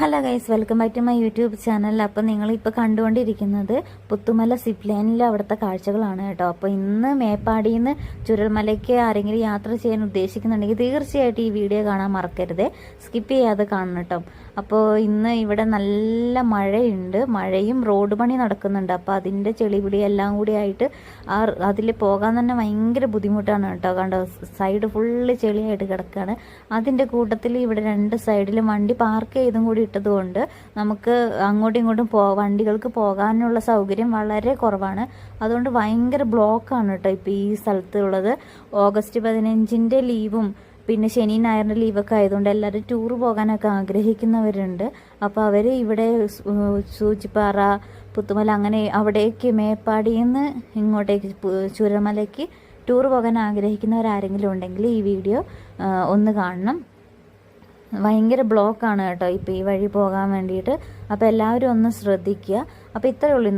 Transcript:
Hello guys welcome back to my YouTube channel അപ്പോൾ നിങ്ങളിപ്പോൾ കണ്ടുകൊണ്ടിരിക്കുന്നത് പുത്തുമല സിപ്പ് ലൈനിലെ അവിടുത്തെ കാഴ്ചകളാണ് കേട്ടോ. അപ്പോൾ ഇന്ന് മേപ്പാടിയിൽ നിന്ന് ചുരൽമലയ്ക്ക് ആരെങ്കിലും യാത്ര ചെയ്യാൻ ഉദ്ദേശിക്കുന്നുണ്ടെങ്കിൽ തീർച്ചയായിട്ടും ഈ വീഡിയോ കാണാൻ മറക്കരുത്. സ്കിപ്പ് ചെയ്യാതെ കാണണം കേട്ടോ. അപ്പോൾ ഇന്ന് ഇവിടെ നല്ല മഴയുണ്ട്. മഴയും റോഡ് പണി നടക്കുന്നുണ്ട്. അപ്പോൾ അതിന്റെ ചെളിപിടി എല്ലാം കൂടി ആയിട്ട് ആ അതിൽ പോകാൻ തന്നെ ഭയങ്കര ബുദ്ധിമുട്ടാണ് കേട്ടോ. കണ്ടോ? സൈഡ് ഫുള്ള് ചെളിയായിട്ട് കിടക്കുകയാണ് അതിന്റെ കൂട്ടത്തിൽ ഇവിടെ രണ്ട് സൈഡിൽ വണ്ടി പാർക്ക് ചെയ്തും കൂടി ഇട്ടതുകൊണ്ട് നമുക്ക് അങ്ങോട്ടും ഇങ്ങോട്ടും പോ വണ്ടികൾക്ക് പോകാനുള്ള സൗകര്യം വളരെ കുറവാണ്. അതുകൊണ്ട് ഭയങ്കര ബ്ലോക്കാണ് കേട്ടോ ഇപ്പോൾ ഈ സ്ഥലത്തുള്ളത്. ഓഗസ്റ്റ് പതിനഞ്ചിന്റെ ലീവും പിന്നെ ശനി ഞായറിന്റെ ലീവൊക്കെ ആയതുകൊണ്ട് എല്ലാവരും ടൂർ പോകാനൊക്കെ ആഗ്രഹിക്കുന്നവരുണ്ട്. അപ്പോൾ അവർ ഇവിടെ സൂചിപ്പാറ പുത്തുമല അങ്ങനെ അവിടേക്ക് മേപ്പാടിയിൽ നിന്ന് ഇങ്ങോട്ടേക്ക് ചുരമലയ്ക്ക് ടൂർ പോകാൻ ആഗ്രഹിക്കുന്നവരാരെങ്കിലും ഉണ്ടെങ്കിൽ ഈ വീഡിയോ ഒന്ന് കാണണം. ഭയങ്കര ബ്ലോക്കാണ് കേട്ടോ ഇപ്പോൾ ഈ വഴി പോകാൻ വേണ്ടിയിട്ട്. അപ്പോൾ എല്ലാവരും ഒന്ന് ശ്രദ്ധിക്കുക അപ്പോൾ ഇത്രയേ ഉള്ളൂ